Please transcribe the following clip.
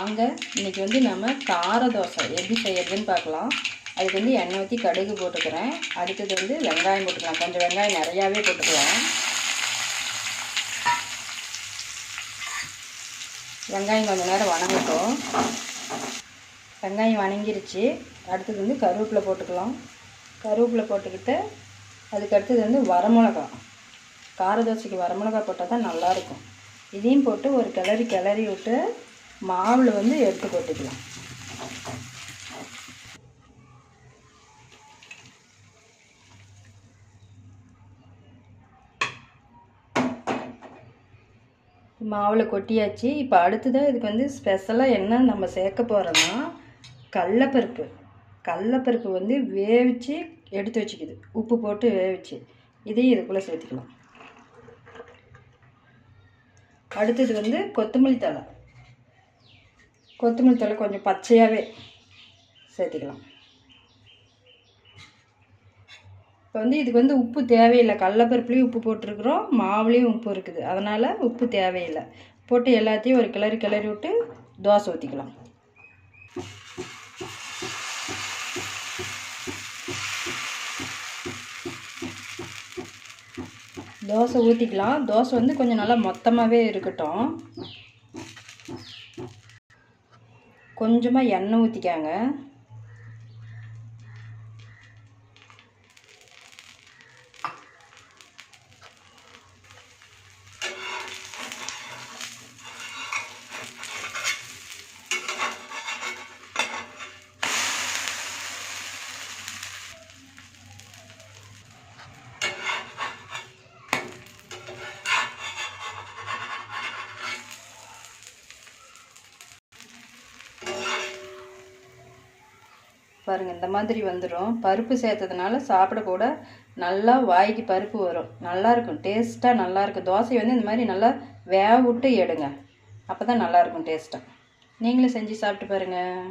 வாங்க. இன்றைக்கி வந்து நம்ம கார தோசை. எப்படி செய்யறதுன்னு பார்க்கலாம். அதுக்கு வந்து எண்ணெய் ஊற்றி கடுகு போட்டுக்கிறேன். அடுத்தது வந்து வெங்காயம் போட்டுக்கலாம். கொஞ்சம் வெங்காயம் நிறையாவே போட்டுக்கலாம். வெங்காயம் கொஞ்சம் நேரம் வணங்கட்டும். வெங்காயம் வணங்கிருச்சு. அடுத்தது வந்து கருவேப்பிலை போட்டுக்கலாம். கருவேப்பிலை போட்டுக்கிட்டு அதுக்கு அடுத்தது வந்து வரமிளகா. கார தோசைக்கு வரமிளகா போட்டால் தான் நல்லாயிருக்கும் இதையும் போட்டு ஒரு கிளறி கிளறி விட்டு மாவில் வந்து எடுத்து கொட்டிக்கலாம் மாவில் கொட்டியாச்சு. இப்போ அடுத்ததாக இதுக்கு வந்து ஸ்பெஷலாக என்ன நம்ம சேர்க்க போகிறோன்னா கடலப்பருப்பு. கடலப்பருப்பு வந்து வேவிச்சு எடுத்து வச்சுக்குது. உப்பு போட்டு வேவிச்சு. இதையும் இதுக்குள்ளே சேர்த்துக்கலாம். அடுத்தது வந்து கொத்தமல்லி தழை. கொத்தமல்லி தழை கொஞ்சம் பச்சையாகவே சேர்த்துக்கலாம். இப்போ வந்து இதுக்கு வந்து உப்பு தேவையில்லை. கடலப்பருப்புலேயும் உப்பு போட்டிருக்குறோம். மாவுலேயும் உப்பு இருக்குது. அதனால் உப்பு தேவையில்லை. போட்டு எல்லாத்தையும் ஒரு கிளறி கிளறி விட்டு தோசை ஊற்றிக்கலாம் தோசை ஊற்றிக்கலாம் தோசை வந்து கொஞ்சம் நல்லா மொத்தமாகவே இருக்கட்டும். கொஞ்சமாக எண்ணெய் ஊற்றிக்காங்க பாருங்கள் இந்த மாதிரி வந்துடும் பருப்பு சேர்த்ததுனால சாப்பிட கூட நல்லா வாய்க்கு பருப்பு வரும். நல்லாயிருக்கும் டேஸ்ட்டாக நல்லாயிருக்கும் தோசை வந்து இந்த மாதிரி நல்லா வேக விட்டு எடுங்க. அப்போ தான் நல்லாயிருக்கும் டேஸ்ட்டாக நீங்களும் செஞ்சு சாப்பிட்டு பாருங்கள்